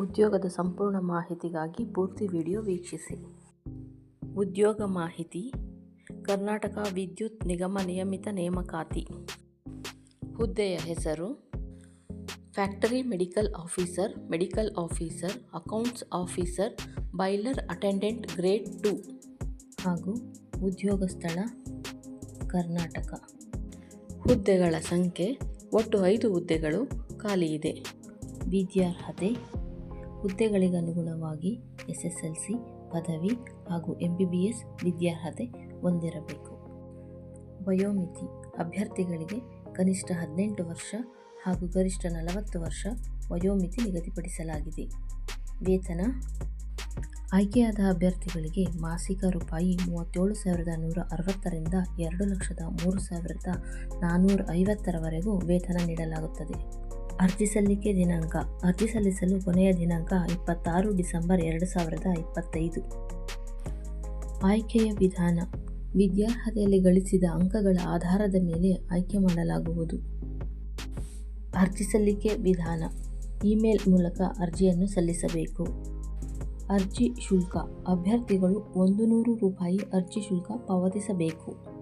ಉದ್ಯೋಗದ ಸಂಪೂರ್ಣ ಮಾಹಿತಿಗಾಗಿ ಪೂರ್ತಿ ವಿಡಿಯೋ ವೀಕ್ಷಿಸಿ. ಉದ್ಯೋಗ ಮಾಹಿತಿ, ಕರ್ನಾಟಕ ವಿದ್ಯುತ್ ನಿಗಮ ನಿಯಮಿತ ನೇಮಕಾತಿ. ಹುದ್ದೆಯ ಹೆಸರು, factory medical officer medical officer, accounts officer boiler attendant grade two. ಹಾಗೂ ಉದ್ಯೋಗ ಸ್ಥಳ, ಕರ್ನಾಟಕ. ಹುದ್ದೆಗಳ ಸಂಖ್ಯೆ, ಒಟ್ಟು ಐದು ಹುದ್ದೆಗಳು ಖಾಲಿ ಇದೆ. ವಿದ್ಯಾರ್ಹತೆ ಹುದ್ದೆಗಳಿಗನುಗುಣವಾಗಿ ಸಿ ಪದವಿ ಹಾಗೂ ಎಂ ಬಿ ಬಿ ಎಸ್ ವಿದ್ಯಾರ್ಹತೆ ಹೊಂದಿರಬೇಕು. ವಯೋಮಿತಿ ಅಭ್ಯರ್ಥಿಗಳಿಗೆ ಕನಿಷ್ಠ ಹದಿನೆಂಟು ವರ್ಷ ಹಾಗೂ ಗರಿಷ್ಠ ನಲವತ್ತು ವರ್ಷ ವಯೋಮಿತಿ ನಿಗದಿಪಡಿಸಲಾಗಿದೆ. ವೇತನ ಆಯ್ಕೆಯಾದ ಅಭ್ಯರ್ಥಿಗಳಿಗೆ ಮಾಸಿಕ ರೂಪಾಯಿ ಮೂವತ್ತೇಳು ಸಾವಿರದ ನೂರ ಅರವತ್ತರಿಂದ ಎರಡು ಲಕ್ಷದ ಮೂರು ಸಾವಿರದ ನಾನ್ನೂರ ಐವತ್ತರವರೆಗೂ ವೇತನ ನೀಡಲಾಗುತ್ತದೆ. ಅರ್ಜಿ ಸಲ್ಲಿಕೆ ದಿನಾಂಕ. ಅರ್ಜಿ ಸಲ್ಲಿಸಲು ಕೊನೆಯ ದಿನಾಂಕ ಇಪ್ಪತ್ತಾರು ಡಿಸೆಂಬರ್ ಎರಡು ಸಾವಿರದ ಇಪ್ಪತ್ತೈದು. ಆಯ್ಕೆಯ ವಿಧಾನ. ವಿದ್ಯಾರ್ಹತೆಯಲ್ಲಿ ಗಳಿಸಿದ ಅಂಕಗಳ ಆಧಾರದ ಮೇಲೆ ಆಯ್ಕೆ ಮಾಡಲಾಗುವುದು. ಅರ್ಜಿ ಸಲ್ಲಿಕೆ ವಿಧಾನ. ಇಮೇಲ್ ಮೂಲಕ ಅರ್ಜಿಯನ್ನು ಸಲ್ಲಿಸಬೇಕು. ಅರ್ಜಿ ಶುಲ್ಕ. ಅಭ್ಯರ್ಥಿಗಳು ಒಂದು ನೂರು ರೂಪಾಯಿ ಅರ್ಜಿ ಶುಲ್ಕ ಪಾವತಿಸಬೇಕು.